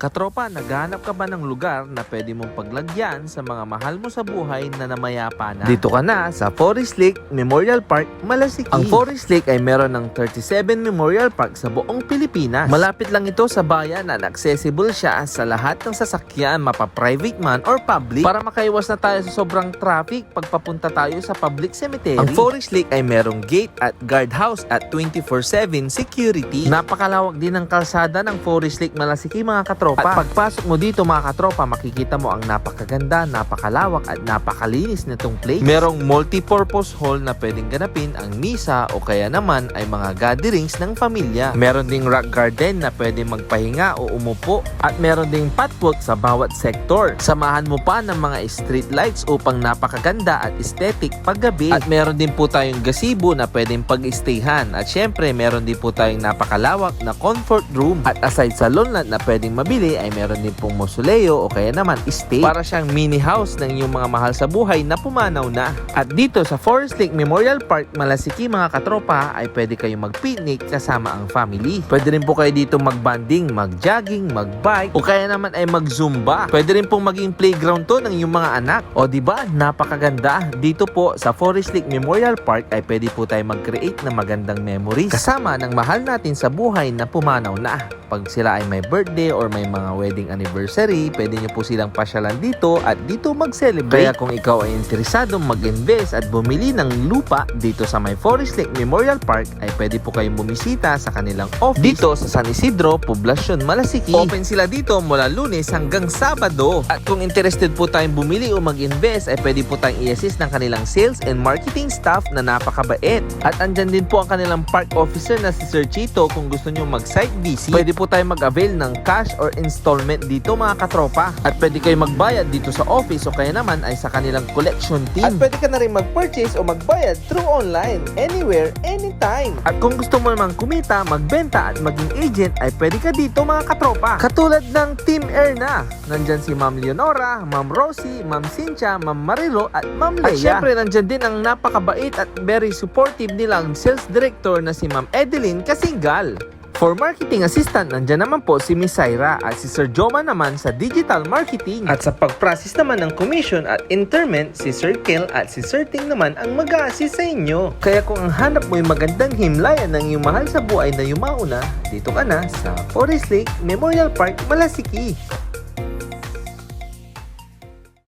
Katropa, naghahanap ka ba ng lugar na pwede mong paglagyan sa mga mahal mo sa buhay na namayapa na? Dito ka na sa Forest Lake Memorial Park, Malasiki. Ang Forest Lake ay meron ng 37 Memorial Park sa buong Pilipinas. Malapit lang ito sa bayan at accessible siya sa lahat ng sasakyan, mapa-private man or public. Para makaiwas na tayo sa sobrang traffic pagpapunta tayo sa public cemetery. Ang Forest Lake ay merong gate at guardhouse at 24-7 security. Napakalawak din ng kalsada ng Forest Lake Malasiki mga katropa. At pagpasok mo dito mga katropa, makikita mo ang napakaganda, napakalawak at napakalinis nitong place. Merong multi-purpose hall na pwedeng ganapin ang misa o kaya naman ay mga gatherings ng pamilya. Meron ding rock garden na pwede magpahinga o umupo at meron ding patwalk sa bawat sektor. Samahan mo pa ng mga street lights upang napakaganda at aesthetic paggabi. At meron din po tayong gazebo na pwedeng pag-stayhan. At syempre, meron din po tayong napakalawak na comfort room. At aside sa lawnland na pwedeng mabili, ay meron din pong mausoleo o kaya naman estate. Para siyang mini house ng iyong mga mahal sa buhay na pumanaw na. At dito sa Forest Lake Memorial Park, Malasiki mga katropa, ay pwede kayong mag-picnic kasama ang family. Pwede rin po kayo dito mag-banding, mag-jogging, mag-bike, o kaya naman ay mag-zumba. Pwede rin pong maging playground to ng iyong mga anak. O di ba napakaganda. Dito po sa Forest Lake Memorial Park ay pwede po tayo mag-create ng magandang memories kasama ng mahal natin sa buhay na pumanaw na. Pag sila ay may birthday or may mga wedding anniversary, pwede nyo po silang pasyalan dito at dito mag-celebrate. Kaya kung ikaw ay interesado mag-invest at bumili ng lupa dito sa may Forest Lake Memorial Park, ay pwede po kayong bumisita sa kanilang office dito sa San Isidro, Poblacion, Malasiki. Open sila dito mula lunes hanggang Sabado. At kung interested po tayong bumili o mag-invest, ay pwede po tayong i-assist ng kanilang sales and marketing staff na napakabait. At andyan din po ang kanilang park officer na si Sir Chito kung gusto nyo mag-site visit. Pwede po tayong mag-avail ng cash or installment dito mga katropa. At pwede kayo magbayad dito sa office o kaya naman ay sa kanilang collection team. At pwede ka na rin mag-purchase o magbayad through online, anywhere, anytime. At kung gusto mo naman kumita, magbenta at maging agent ay pwede ka dito mga katropa. Katulad ng Team Air na. Nandyan si Ma'am Leonora, Ma'am Rosie, Ma'am Cynthia, Ma'am Marilo at Ma'am Leia. At syempre nandyan din ang napakabait at very supportive nilang sales director na si Ma'am Edeline Kasingal. For marketing assistant, nandyan naman po si Miss Syra at si Sir Joma naman sa digital marketing. At sa pag-process naman ng commission at interment, si Sir Kel at si Sir Ting naman ang mag assist sa inyo. Kaya kung ang hanap mo yung magandang himlayan ng iyong mahal sa buhay na yumauna, dito ka na sa Forest Lake Memorial Park, Malasiki.